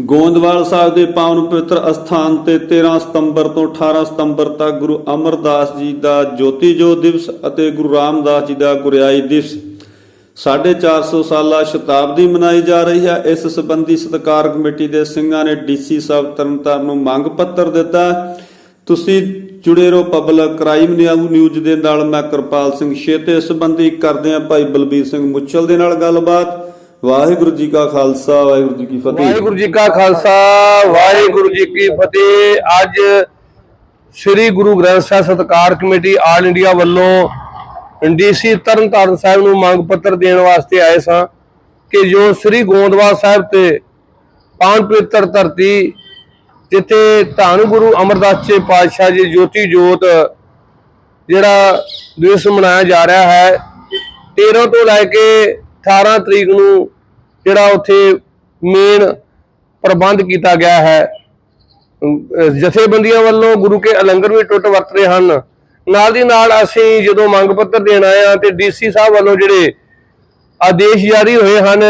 ਗੋਂਦਵਾਲ ਸਾਹਿਬ ਦੇ ਪਾਵਨ ਪਵਿੱਤਰ ਅਸਥਾਨ ਤੇ 13 ਸਤੰਬਰ ਤੋਂ 18 ਸਤੰਬਰ ਤੱਕ ਗੁਰੂ ਅਮਰਦਾਸ ਜੀ ਦਾ ਜੋਤੀ ਜੋਤ ਦਿਵਸ ਅਤੇ ਗੁਰੂ ਰਾਮਦਾਸ ਜੀ ਦਾ ਗੁਰਿਆਈ ਦਿਵਸ 450 ਸਾਲਾ ਸ਼ਤਾਬਦੀ ਮਨਾਈ ਜਾ ਰਹੀ ਹੈ। ਇਸ ਸੰਬੰਧੀ ਸਤਕਾਰ ਕਮੇਟੀ ਦੇ ਸਿੰਘਾਂ ਨੇ ਡੀਸੀ ਸਾਹਿਬ ਤਰਨਤਾਰਨ ਨੂੰ ਮੰਗ ਪੱਤਰ ਦਿੱਤਾ। ਤੁਸੀਂ ਜੁੜੇ ਰਹੋ ਪਬਲਿਕ ਕ੍ਰਾਈਮ ਨਿਊਜ਼ ਦੇ ਨਾਲ। ਮੈਂ ਕਿਰਪਾਲ ਸਿੰਘ ਛੇਤੇ ਇਸ ਸੰਬੰਧੀ ਕਰਦੇ ਹਾਂ। ਭਾਈ ਬਲਬੀਰ ਸਿੰਘ ਮੁੱਛਲ ਦੇ ਨਾਲ ਗੱਲਬਾਤ। ਵਾਹਿਗੁਰੂ ਜੀ ਕਾ ਖਾਲਸਾ, ਵਾਹਿਗੁਰੂ ਜੀ ਕੀ ਫਤਿਹ। ਵਾਹਿਗੁਰੂ ਜੀ ਕਾ ਖਾਲਸਾ, ਵਾਹਿਗੁਰੂ ਜੀ ਕੀ ਫਤਿਹ। ਅੱਜ ਸ੍ਰੀ Guru Granth Sahib Satkar committee all India ਵੱਲੋਂ ਡੀਸੀ ਤਰਨਤਾਰਨ ਸਾਹਿਬ ਨੂੰ ਮੰਗ ਪੱਤਰ ਦੇਣ ਵਾਸਤੇ ਆਏ ਸਾਂ ਕਿ ਜੋ ਸ੍ਰੀ ਗੋਂਦਵਾਲ ਸਾਹਿਬ ਤੇ ਪਾਵਨ ਪਵਿੱਤਰ ਧਰਤੀ, ਜਿੱਥੇ ਧੰਨ ਗੁਰੂ ਅਮਰਦਾਸ ਜੀ ਪਾਤਸ਼ਾਹ ਜੀ ਜੋਤੀ ਜੋਤ, ਜਿਹੜਾ ਦਿਵਸ ਮਨਾਇਆ ਜਾ ਰਿਹਾ ਹੈ 13 ਤੋਂ ਲੈ ਕੇ 18 ਤਰੀਕ ਨੂੰ ਜਿਹੜਾ ਉੱਥੇ ਮੇਨ ਪ੍ਰਬੰਧ ਕੀਤਾ ਗਿਆ ਹੈ। ਜਥੇਬੰਦੀਆਂ ਵੱਲੋਂ ਗੁਰੂ ਕੇ ਅਲੰਗਰ ਵੀ ਟੁੱਟ ਵਰਤ ਰਹੇ ਹਨ। ਨਾਲ ਦੀ ਨਾਲ ਅਸੀਂ ਜਦੋਂ ਮੰਗ ਪੱਤਰ ਦੇਣ ਆਏ ਹਾਂ ਤੇ ਡੀਸੀ ਸਾਹਿਬ ਵੱਲੋਂ ਜਿਹੜੇ ਆਦੇਸ਼ ਜਾਰੀ ਹੋਏ ਹਨ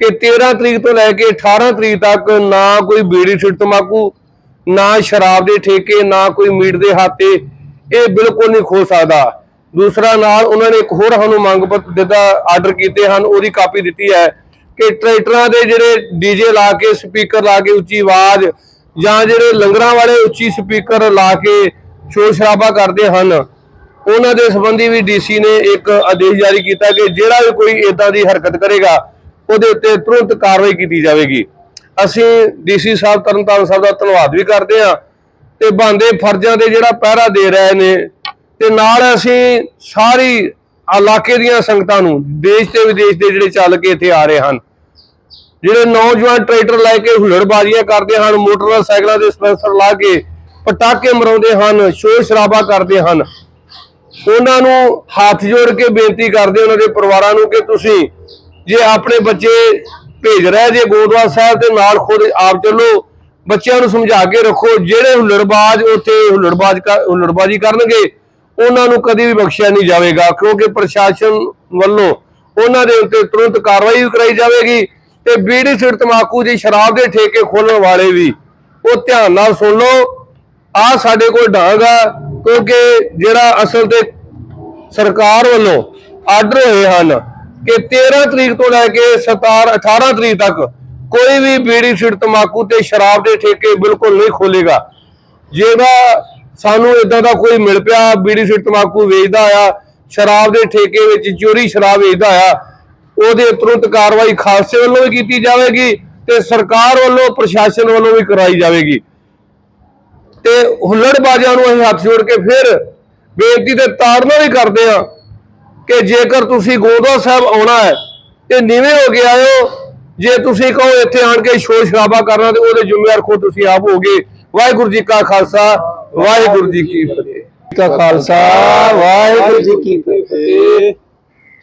ਕਿ 13 ਤਰੀਕ ਤੋਂ ਲੈ ਕੇ 18 ਤਰੀਕ ਤੱਕ ਨਾ ਕੋਈ ਬੀੜੀ ਛੁੱਟ ਤਮਾਕੂ ਨਾ ਸ਼ਰਾਬ ਦੇ ਠੇਕੇ, ਨਾ ਕੋਈ ਮੀਟ ਦੇ ਹਾਤੇ, ਇਹ ਬਿਲਕੁਲ ਨਹੀਂ ਖੋ ਸਕਦਾ। ਦੂਸਰਾ ਨਾਲ ਉਹਨਾਂ ਨੇ ਇੱਕ ਹੋਰ ਸਾਨੂੰ ਮੰਗ ਪੱਤਰ ਦਿੱਤਾ, ਆਰਡਰ ਕੀਤੇ ਹਨ, ਉਹਦੀ ਕਾਪੀ ਦਿੱਤੀ ਹੈ। ਕਿ ਟਰੈਕਟਰਾਂ ਦੇ ਜਿਹੜੇ ਡੀਜੇ ਲਾ ਕੇ, ਸਪੀਕਰ ਲਾ ਕੇ ਉੱਚੀ ਆਵਾਜ਼ ਜਾਂ ਜਿਹੜੇ ਲੰਗਰਾਂ ਵਾਲੇ ਉੱਚੀ ਸਪੀਕਰ ਲਾ ਕੇ ਸ਼ੋਰ ਸ਼ਰਾਬਾ ਕਰਦੇ ਹਨ, ਉਹਨਾਂ ਦੇ ਸੰਬੰਧੀ ਵੀ ਡੀਸੀ ਨੇ ਇੱਕ ਆਦੇਸ਼ ਜਾਰੀ ਕੀਤਾ ਕਿ ਜਿਹੜਾ ਵੀ ਕੋਈ ਇਦਾਂ ਦੀ ਹਰਕਤ ਕਰੇਗਾ, ਉਹਦੇ ਉੱਤੇ ਤੁਰੰਤ ਕਾਰਵਾਈ ਕੀਤੀ ਜਾਵੇਗੀ। ਅਸੀਂ ਡੀਸੀ ਸਾਹਿਬ, ਤਰਨਤਾਰਨ ਸਾਹਿਬ ਦਾ ਧੰਨਵਾਦ ਵੀ ਕਰਦੇ ਹਾਂ ਤੇ ਬੰਦੇ ਫਰਜ਼ਾਂ ਦੇ ਜਿਹੜਾ ਪਹਿਰਾ ਦੇ ਰਹੇ ਨੇ, ਤੇ ਨਾਲ ਅਸੀਂ ਸਾਰੀ ਇਲਾਕੇ ਦੀਆਂ ਸੰਗਤਾਂ ਨੂੰ, ਦੇਸ਼ ਤੇ ਵਿਦੇਸ਼ ਦੇ ਜਿਹੜੇ ਚੱਲ ਕੇ ਇੱਥੇ ਆ ਰਹੇ ਹਨ। ਜਿਹੜੇ ਨੌਜਵਾਨ ਟਰੈਕਟਰ ਲੈ ਕੇ ਹੁਲੜਬਾਜ਼ੀਆਂ ਕਰਦੇ ਹਨ, ਮੋਟਰਸਾਈਕਲਾਂ ਦੇ ਸਪੈਂਸਰ ਲਾ ਕੇ ਪਟਾਕੇ ਮਰਾਉਂਦੇ ਹਨ, ਸ਼ੋਰ ਸ਼ਰਾਬਾ ਕਰਦੇ ਹਨ। ਉਹਨਾਂ ਨੂੰ ਹੱਥ ਜੋੜ ਕੇ ਬੇਨਤੀ ਕਰਦੇ ਉਹਨਾਂ ਦੇ ਪਰਿਵਾਰਾਂ ਨੂੰ ਕਿ ਤੁਸੀਂ ਜੇ ਆਪਣੇ ਬੱਚੇ ਭੇਜ ਰਹੇ ਜੇ ਗੋਦਵਾ ਸਾਹਿਬ ਦੇ ਨਾਲ ਖੁਦ ਆਪ ਚੱਲੋ, ਬੱਚਿਆਂ ਨੂੰ ਸਮਝਾ ਕੇ ਰੱਖੋ, ਜਿਹੜੇ ਹੁਲੜਬਾਜ਼ ਉੱਥੇ ਹੁਲੜਬਾਜ਼ ਕਰ- ਹੁਲੜਬਾਜ਼ੀ ਕਰਨਗੇ ਉਹਨਾਂ ਨੂੰ ਕਦੀ ਵੀ ਬਖਸ਼ਿਆ ਨਹੀਂ ਜਾਵੇਗਾ, ਕਿਉਂਕਿ ਪ੍ਰਸ਼ਾਸਨ ਵੱਲੋਂ ਉਹਨਾਂ ਦੇ ਉੱਤੇ ਤੁਰੰਤ ਕਾਰਵਾਈ ਵੀ ਕਰਾਈ ਜਾਵੇਗੀ ਤੇ ਬੀੜੀ ਸਿਰ ਤਮਾਕੂ ਦੀ ਸ਼ਰਾਬ ਦੇ ਠੇਕੇ ਖੋਲਣ ਵਾਲੇ ਵੀ ਉਹ ਧਿਆਨ ਨਾਲ ਸੁਣ ਲਓ। ਆ ਸਾਡੇ ਕੋਲ ਡਾਂਗ ਆ, ਕਿਉਂਕਿ ਜਿਹੜਾ ਅਸਲ ਤੇ ਸਰਕਾਰ ਵੱਲੋਂ ਆਰਡਰ ਹੋਏ ਹਨ ਕਿ 13 ਤਰੀਕ ਤੋਂ ਲੈ ਕੇ 17 18 ਤਰੀਕ ਤੱਕ ਕੋਈ ਵੀ ਬੀੜੀ ਸਿਰ ਤਮਾਕੂ ਤੇ ਸ਼ਰਾਬ ਦੇ ਠੇਕੇ ਬਿਲਕੁਲ ਨਹੀਂ ਖੋਲੇਗਾ। ਜਿਹਦਾ ਸਾਨੂੰ ਇਦਾਂ ਦਾ ਕੋਈ ਮਿਲ ਪਿਆ, ਬੀੜੀ ਸਿਰ ਤਮਾਕੂ ਵੇਚਦਾ ਆ, ਸ਼ਰਾਬ ਦੇ ਠੇਕੇ ਵਿੱਚ ਚੋਰੀ ਸ਼ਰਾਬ ਵੇਚਦਾ ਆ, ਉਹਦੇ ਤੁਰੰਤ ਕਾਰਵਾਈ ਖਾਲਸੇ ਵੱਲੋਂ ਵੀ ਕੀਤੀ ਜਾਵੇਗੀ ਤੇ ਸਰਕਾਰ ਵੱਲੋਂ, ਪ੍ਰਸ਼ਾਸਨ ਵੱਲੋਂ ਵੀ ਕਰਾਈ ਜਾਵੇਗੀ। ਤੇ ਹੁੱਲੜਬਾਜ਼ਾਂ ਨੂੰ ਅਸੀਂ ਹੱਥ ਜੋੜ ਕੇ ਫਿਰ ਬੇਨਤੀ ਤੇ ਤਾੜਨਾ ਵੀ ਕਰਦੇ ਆ ਕਿ ਜੇਕਰ ਤੁਸੀਂ ਗੋਦਵਾ ਸਾਹਿਬ ਆਉਣਾ ਹੈ ਤੇ ਨੀਵੇਂ ਹੋ ਕੇ ਆਇਓ, ਜੇ ਤੁਸੀਂ ਕਹੋ ਇੱਥੇ ਆਣ ਕੇ ਸ਼ੋਰ ਸ਼ਰਾਬਾ ਕਰਨਾ ਤੇ ਉਹਦੇ ਜ਼ਿੰਮੇਵਾਰ ਖੁਦ ਤੁਸੀਂ ਆਪ ਹੋਗੇ। ਵਾਹਿਗੁਰੂ ਜੀ ਕਾ ਖਾਲਸਾ ਵਾਹਿਗੁਰੂ ਜੀ ਕੀ ਫਤਿਹ। ਕਾ ਖਾਲਸਾ, ਵਾਹਿਗੁਰੂ ਜੀ ਕੀ ਫਤਿਹ।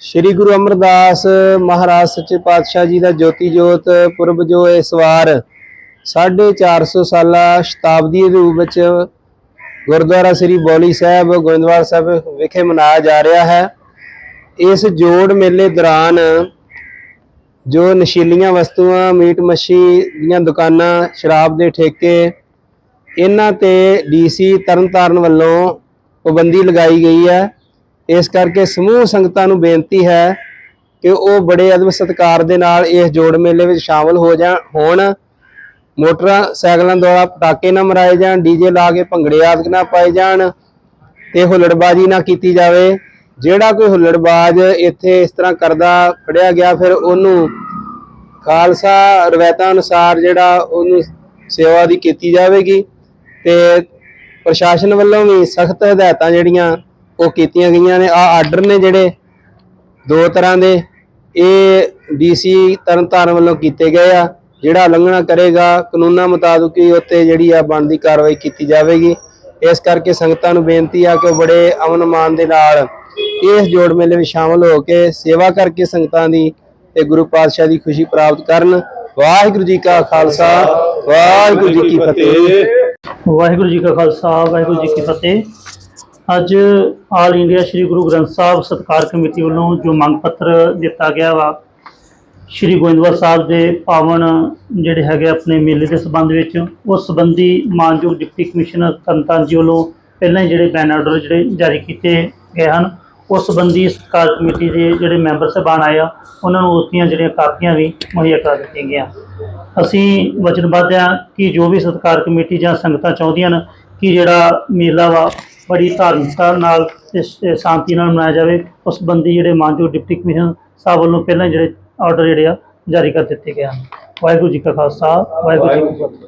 ਸ੍ਰੀ ਗੁਰੂ ਅਮਰਦਾਸ ਮਹਾਰਾਜ ਸੱਚੇ ਪਾਤਸ਼ਾਹ ਜੀ ਦਾ ਜੋਤੀ ਜੋਤ ਪੁਰਬ ਜੋ ਇਸ ਵਾਰ 450 ਸਾਲਾ ਸ਼ਤਾਬਦੀ ਦੇ ਰੂਪ ਵਿੱਚ ਗੁਰਦੁਆਰਾ ਸ੍ਰੀ ਬੌਲੀ ਸਾਹਿਬ, ਗੋਇੰਦਵਾਲ ਸਾਹਿਬ ਵਿਖੇ ਮਨਾਇਆ ਜਾ ਰਿਹਾ ਹੈ। ਇਸ ਜੋੜ ਮੇਲੇ ਦੌਰਾਨ ਜੋ ਨਸ਼ੀਲੀਆਂ ਵਸਤੂਆਂ, ਮੀਟ ਮੱਛੀ ਦੀਆਂ ਦੁਕਾਨਾਂ, ਸ਼ਰਾਬ ਦੇ ਠੇਕੇ ਇਹਨਾਂ ਤੇ ਡੀਸੀ ਤਰਨਤਾਰਨ ਵੱਲੋਂ ਪਾਬੰਦੀ ਲਗਾਈ ਗਈ ਹੈ। ਇਸ ਕਰਕੇ ਸਮੂਹ ਸੰਗਤਾਂ ਨੂੰ ਬੇਨਤੀ ਹੈ ਕਿ ਉਹ ਬੜੇ ਅਦਬ ਸਤਿਕਾਰ ਦੇ ਨਾਲ ਇਸ ਜੋੜ ਮੇਲੇ ਵਿੱਚ ਸ਼ਾਮਲ ਹੋ ਜਾਣ ਹੋਣ। ਮੋਟਰਾਂ ਸਾਈਕਲਾਂ ਦੁਆਰਾ ਪਟਾਕੇ ਨਾ ਮਰਾਏ ਜਾਣ, ਡੀਜੇ ਲਾ ਕੇ ਭੰਗੜੇ ਆਦਿ ਨਾ ਪਾਏ ਜਾਣ ਤੇ ਹੁੱਲੜਬਾਜ਼ੀ ਨਾ ਕੀਤੀ ਜਾਵੇ। ਜਿਹੜਾ ਕੋਈ ਹੁੱਲੜਬਾਜ਼ ਇੱਥੇ ਇਸ ਤਰ੍ਹਾਂ ਕਰਦਾ ਫੜਿਆ ਗਿਆ, ਫਿਰ ਉਹਨੂੰ ਖਾਲਸਾ ਰਵਾਇਤਾਂ ਅਨੁਸਾਰ ਜਿਹੜਾ ਉਹਨੂੰ ਸੇਵਾ ਦੀ ਕੀਤੀ ਜਾਵੇਗੀ। ਤੇ ਪ੍ਰਸ਼ਾਸਨ ਵੱਲੋਂ ਵੀ ਸਖਤ ਹਦਾਇਤਾਂ ਜਿਹੜੀਆਂ ਉਹ ਕੀਤੀਆਂ ਗਈਆਂ ਨੇ। ਆ ਆਰਡਰ ਨੇ ਜਿਹੜੇ ਦੋ ਤਰ੍ਹਾਂ ਦੇ ਇਹ ਡੀਸੀ ਤਰਨਤਾਰਨ ਵੱਲੋਂ ਕੀਤੇ ਗਏ ਆ, ਜਿਹੜਾ ਉਲੰਘਣਾ ਕਰੇਗਾ, ਕਾਨੂੰਨਾਂ ਮੁਤਾਬਕ ਹੀ ਉੱਤੇ ਜਿਹੜੀ ਆ ਬਣਦੀ ਕਾਰਵਾਈ ਕੀਤੀ ਜਾਵੇਗੀ। ਇਸ ਕਰਕੇ ਸੰਗਤਾਂ ਨੂੰ ਬੇਨਤੀ ਆ ਕਿ ਬੜੇ ਅਮਨ ਮਾਨ ਦੇ ਨਾਲ ਇਸ ਜੋੜ ਮੇਲੇ ਵਿੱਚ ਸ਼ਾਮਲ ਹੋ ਕੇ ਸੇਵਾ ਕਰਕੇ ਸੰਗਤਾਂ ਦੀ ਤੇ ਗੁਰੂ ਪਾਤਸ਼ਾਹ ਦੀ ਖੁਸ਼ੀ ਪ੍ਰਾਪਤ ਕਰਨ। ਵਾਹਿਗੁਰੂ ਜੀ ਕਾ ਖਾਲਸਾ, ਵਾਹਿਗੁਰੂ ਜੀ ਕੀ ਫਤਿਹ। ਵਾਹਿਗੁਰੂ ਜੀ ਕਾ ਖਾਲਸਾ, ਵਾਹਿਗੁਰੂ ਜੀ ਕੀ ਫਤਿਹ। ਅੱਜ ਆਲ ਇੰਡੀਆ ਸ੍ਰੀ ਗੁਰੂ ਗ੍ਰੰਥ ਸਾਹਿਬ ਸਤਕਾਰ ਕਮੇਟੀ ਵੱਲੋਂ ਜੋ ਮੰਗ ਪੱਤਰ ਦਿੱਤਾ ਗਿਆ ਵਾ, ਸ਼੍ਰੀ ਗੋਇੰਦਵਾਲ ਸਾਹਿਬ ਦੇ ਪਾਵਨ ਜਿਹੜੇ ਹੈਗੇ ਆਪਣੇ ਮੇਲੇ ਦੇ ਸੰਬੰਧ ਵਿੱਚ, ਉਸ ਸੰਬੰਧੀ ਮਾਨਯੋਗ ਡਿਪਟੀ ਕਮਿਸ਼ਨਰ ਤਰਨਤਾਰਨ ਜੀ ਵੱਲੋਂ ਪਹਿਲਾਂ ਹੀ ਜਿਹੜੇ ਬੈਨ ਆਰਡਰ ਜਿਹੜੇ ਜਾਰੀ ਕੀਤੇ ਗਏ ਹਨ ਉਸ ਸੰਬੰਧੀ ਸਤਿਕਾਰ ਕਮੇਟੀ ਦੇ ਜਿਹੜੇ ਮੈਂਬਰ ਸਾਹਿਬਾਨ ਆਏ ਆ, ਉਹਨਾਂ ਨੂੰ ਉਸ ਦੀਆਂ ਜਿਹੜੀਆਂ ਕਾਪੀਆਂ ਵੀ ਮੁਹੱਈਆ ਕਰਾ ਦਿੱਤੀਆਂ ਗਈਆਂ। ਅਸੀਂ ਵਚਨਬੱਧ ਹਾਂ ਕਿ ਜੋ ਵੀ ਸਤਿਕਾਰ ਕਮੇਟੀ ਜਾਂ ਸੰਗਤਾਂ ਚਾਹੁੰਦੀਆਂ ਨੇ ਕਿ ਜਿਹੜਾ ਮੇਲਾ ਵਾ, ਬੜੀ ਧਾਰਮਿਕਤਾ ਨਾਲ ਤੇ ਸ਼ਾਂਤੀ ਨਾਲ ਮਨਾਇਆ ਜਾਵੇ, ਉਸ ਸੰਬੰਧੀ ਜਿਹੜੇ ਮਾਨਯੋਗ ਡਿਪਟੀ ਕਮਿਸ਼ਨਰ ਸਾਹਿਬ ਵੱਲੋਂ ਪਹਿਲਾਂ ਹੀ ਜਿਹੜੇ ਆਰਡਰ ਜਿਹੜੇ ਆ, ਜਾਰੀ ਕਰ ਦਿੱਤੇ ਗਏ ਹਨ। ਵਾਹਿਗੁਰੂ ਜੀ ਕਾ ਖਾਲਸਾ, ਵਾਹਿਗੁਰੂ ਜੀ ਕੀ ਫਤਿਹ।